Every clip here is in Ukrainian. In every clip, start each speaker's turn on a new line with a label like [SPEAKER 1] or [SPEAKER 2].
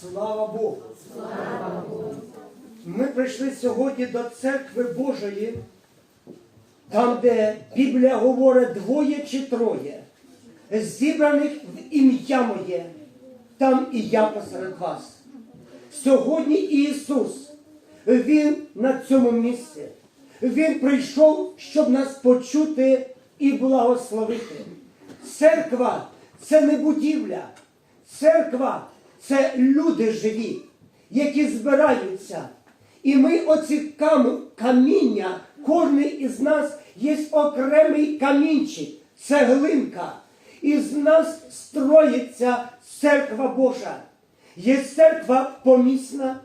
[SPEAKER 1] Слава Богу! Ми прийшли сьогодні до церкви Божої, там, де Біблія говорить двоє чи троє, зібраних в ім'я моє, там і я посеред вас. Сьогодні Ісус, Він на цьому місці. Він прийшов, щоб нас почути і благословити. Церква це не будівля. Церква це люди живі, які збираються. І ми оці кам... каміння, кожен із нас є окремий камінчик, цеглинка. З нас строїться церква Божа. Є церква помісна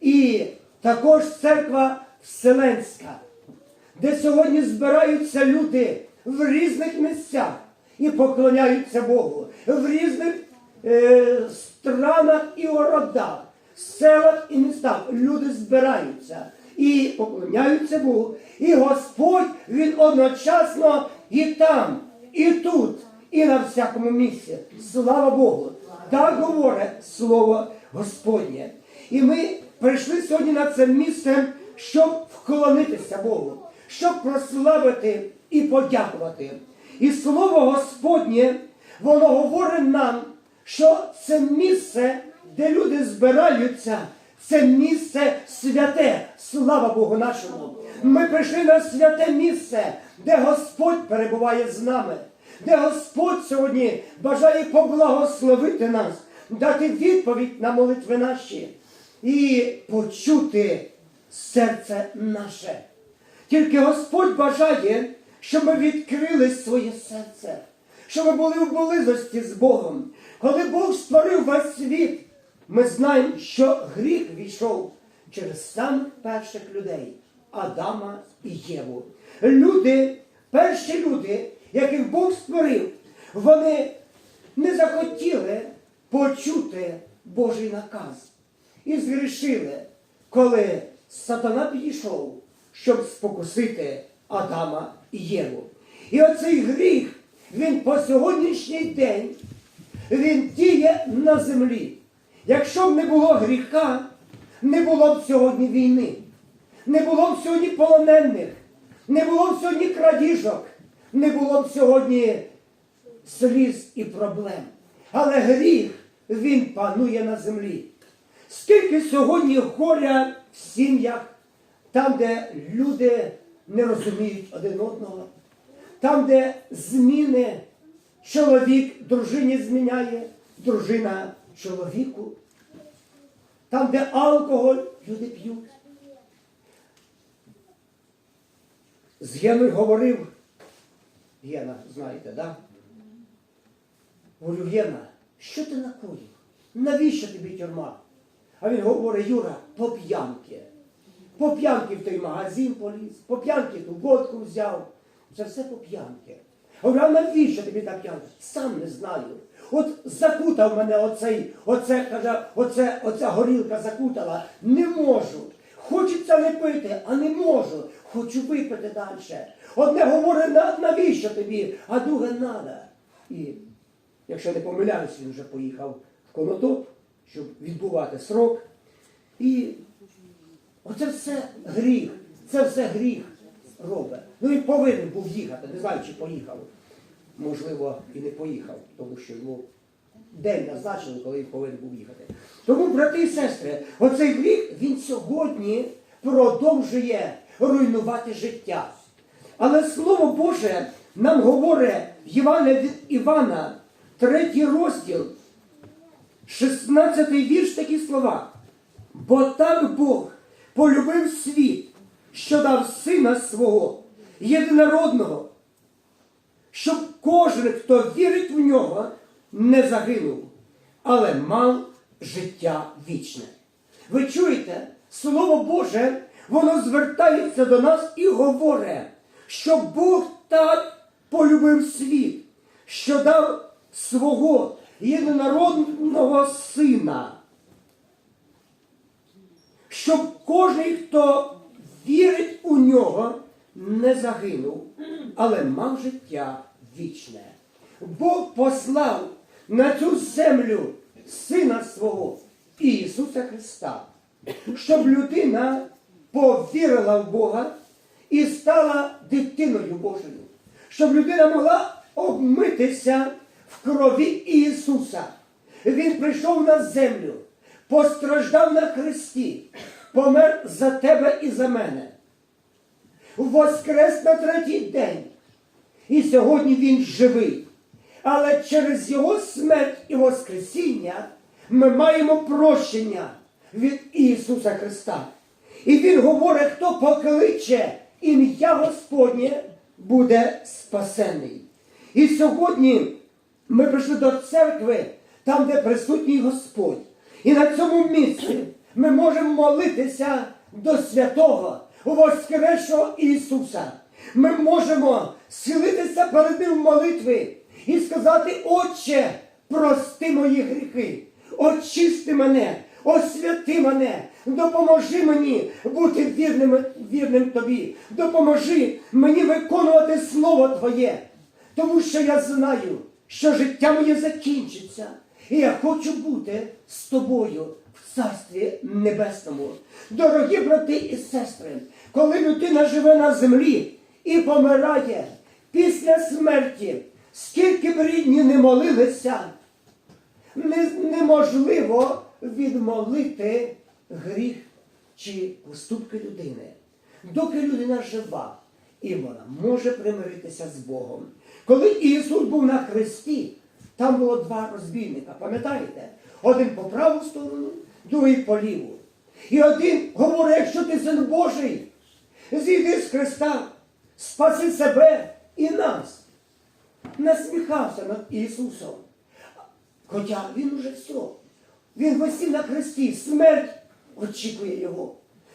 [SPEAKER 1] і також церква вселенська, де сьогодні збираються люди в різних місцях і поклоняються Богу, в різних странах і городах, селах і містах. Люди збираються і поклоняються Богу. І Господь Він одночасно і там, і тут, і на всякому місці. Слава Богу! Так говорить Слово Господнє. І ми прийшли сьогодні на це місце, щоб вклонитися Богу, щоб прославити і подякувати. І Слово Господнє, воно говорить нам, що це місце, де люди збираються, це місце святе, слава Богу нашому. Ми прийшли на святе місце, де Господь перебуває з нами, де Господь сьогодні бажає поблагословити нас, дати відповідь на молитви наші і почути серце наше. Тільки Господь бажає, щоб ми відкрили своє серце, щоб ми були в близості з Богом. Коли Бог створив весь світ, ми знаємо, що гріх війшов через самих перших людей Адама і Єву. Люди, перші люди, яких Бог створив, вони не захотіли почути Божий наказ і згрішили, коли сатана підійшов, щоб спокусити Адама і Єву. І оцей гріх, він по сьогоднішній день, він діє на землі. Якщо б не було гріха, не було б сьогодні війни, не було б сьогодні полонених, не було б сьогодні крадіжок, не було б сьогодні сліз і проблем. Але гріх, він панує на землі. Скільки сьогодні горя в сім'ях, там, де люди не розуміють один одного, там, де зміни чоловік дружині зміняє, дружина чоловіку, там, де алкоголь люди п'ють. З Геною говорив, Гена, знаєте, да? Говорю, Гена, що ти накоїв? Навіщо тобі тюрма? А він говорить, Юра, по п'янки. По п'янки в той магазин поліз, по п'янки ту водку взяв. Це все по п'янки. Говорю, а навіщо тобі та п'янка? Сам не знаю. От закутав мене оцей, оце, каже, оце, оця горілка закутала. Не можу. Хочеться не пити, а не можу. Хочу випити далі. Одне говорить, навіщо тобі, а друге надо. І якщо не помиляюсь, він вже поїхав в Конотоп, щоб відбувати срок. І оце все гріх, це все гріх робить. Ну і повинен був їхати, не знаю, чи поїхав. Можливо, і не поїхав, тому що йому день назначили, коли він повинен був їхати. Тому, брати і сестри, оцей гріх, він сьогодні продовжує руйнувати життя. Але Слово Боже нам говорить Євангелії від Івана, третій розділ, 16 вірш такі слова. Бо так Бог полюбив світ, що дав сина свого, єдинородного, щоб кожен, хто вірить в нього, не загинув, але мав життя вічне. Ви чуєте, Слово Боже, воно звертається до нас і говорить, що Бог так полюбив світ, що дав свого єдинородного сина, щоб кожен, хто вірить у нього, не загинув, але мав життя вічне. Бог послав на цю землю сина свого, Ісуса Христа, щоб людина повірила в Бога і стала дитиною Божою, щоб людина могла обмитися в крові Ісуса. Він прийшов на землю, постраждав на хресті, помер за тебе і за мене. Воскрес на третій день. І сьогодні він живий. Але через його смерть і Воскресіння ми маємо прощення від Ісуса Христа. І Він говорить, хто покличе ім'я Господнє, буде спасений. І сьогодні ми прийшли до церкви, там, де присутній Господь. І на цьому місці ми можемо молитися до святого, Воскресшого Ісуса. Ми можемо схилитися перед Ним в молитві і сказати, Отче, прости мої гріхи, очисти мене, освяти мене, допоможи мені бути вірним, вірним тобі, допоможи мені виконувати Слово Твоє, тому що я знаю, що життя моє закінчиться, і я хочу бути з тобою в Царстві Небесному. Дорогі брати і сестри, коли людина живе на землі і помирає після смерті, скільки б рідні не молилися, неможливо відмолити гріх чи поступки людини. Доки людина жива, і вона може примиритися з Богом. Коли Ісус був на хресті, там було два розбійника, пам'ятаєте? Один по праву сторону, другий по ліву. І один говорить, якщо ти син Божий, зійди з Христа, спаси себе і нас. Насміхався над Ісусом. Хоча він уже все. Він висів на хресті, смерть очікує його.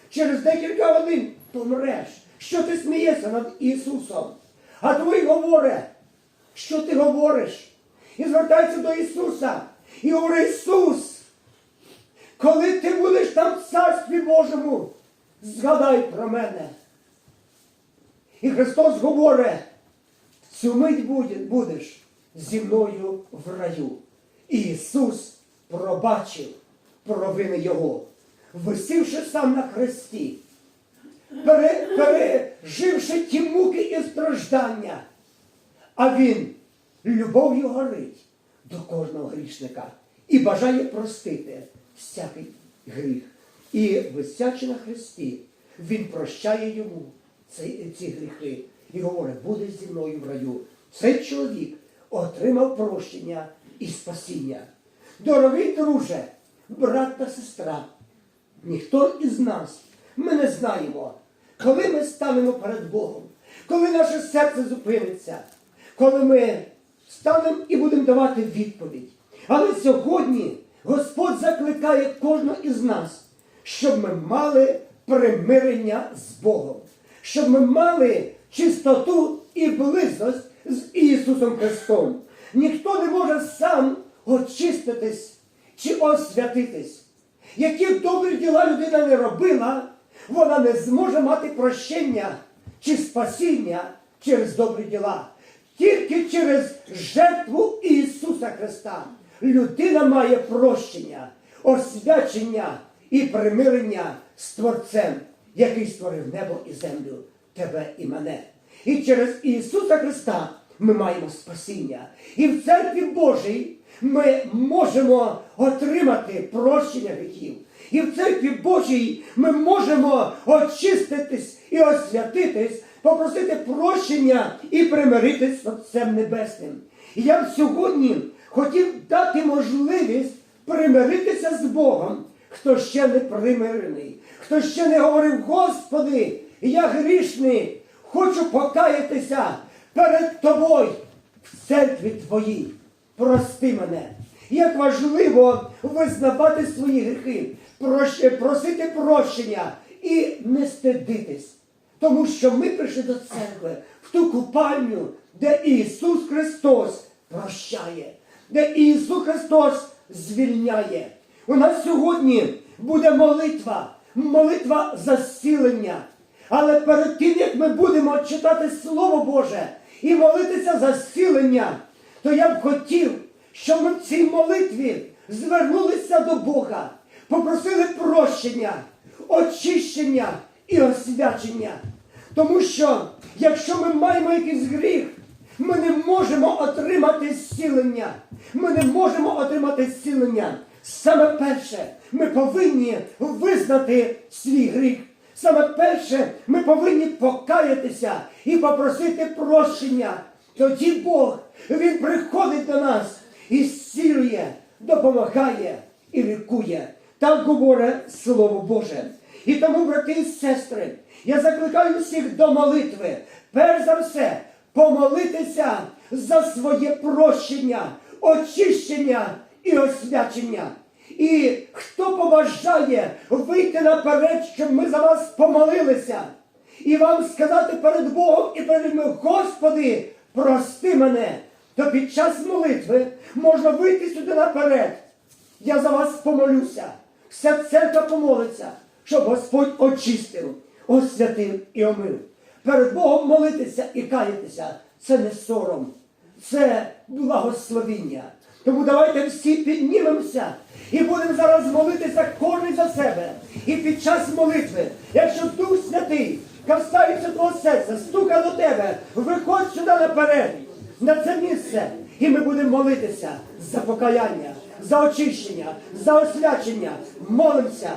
[SPEAKER 1] Через декілька годин помреш. Що ти смієшся над Ісусом? А той говорить, що ти говориш? І звертається до Ісуса. І говорить, Ісус, коли ти будеш там в Царстві Божому, згадай про мене. І Христос говорить, цю мить будеш зі мною в раю. І Ісус пробачив провини Його, висівши сам на хресті, переживши ті муки і страждання. А Він любов'ю горить до кожного грішника і бажає простити всякий гріх. І висячи на хресті, Він прощає йому ці, ці гріхи і говорить, буде зі мною в раю. Цей чоловік отримав прощення і спасіння. Дорогий друже, брат та сестра, ніхто із нас, ми не знаємо, коли ми станемо перед Богом, коли наше серце зупиниться, коли ми станемо і будемо давати відповідь. Але сьогодні Господь закликає кожного із нас, щоб ми мали примирення з Богом, щоб ми мали чистоту і близость з Ісусом Христом. Ніхто не може сам очиститись чи освятитись. Які добрі діла людина не робила, вона не зможе мати прощення чи спасіння через добрі діла. Тільки через жертву Ісуса Христа людина має прощення, освячення і примирення з Творцем, який створив небо і землю, тебе і мене. І через Ісуса Христа ми маємо спасіння. І в церкві Божій ми можемо отримати прощення гріхів. І в церкві Божій ми можемо очиститись і освятитись, попросити прощення і примиритись з Отцем Небесним. І я б сьогодні хотів дати можливість примиритися з Богом, хто ще не примирений, хто ще не говорив, Господи, я грішний, хочу покаятися перед Тобою в церкві Твоїй. Прости мене. Як важливо визнавати свої гріхи, просити прощення і не стидитись. Тому що ми прийшли до церкви в ту купальню, де Ісус Христос прощає, де Ісус Христос звільняє. У нас сьогодні буде молитва, молитва за зцілення. Але перед тим, як ми будемо читати Слово Боже і молитися за зцілення, то я б хотів, щоб ми в цій молитві звернулися до Бога, попросили прощення, очищення і освячення. Тому що якщо ми маємо якийсь гріх, ми не можемо отримати зцілення. Ми не можемо отримати зцілення. Саме перше, ми повинні визнати свій гріх. Саме перше, ми повинні покаятися і попросити прощення. Тоді Бог, Він приходить до нас і зцілює, допомагає і лікує. Так говорить Слово Боже. І тому, брати і сестри, я закликаю всіх до молитви. Перш за все, помолитися за своє прощення, очищення і освячення. І хто побажає вийти наперед, щоб ми за вас помолилися, і вам сказати перед Богом і перед людьми, Господи, прости мене, то під час молитви можна вийти сюди наперед. Я за вас помолюся. Вся церква помолиться, щоб Господь очистив, освятив і омив. Перед Богом молитися і каятися це не сором, це благословіння. Тому давайте всі піднімемося і будемо зараз молитися кожен за себе. І під час молитви, якщо Дух Святий касається твого серця, стука до тебе, виходь сюди наперед, на це місце, і ми будемо молитися за покаяння, за очищення, за освячення. Молимося.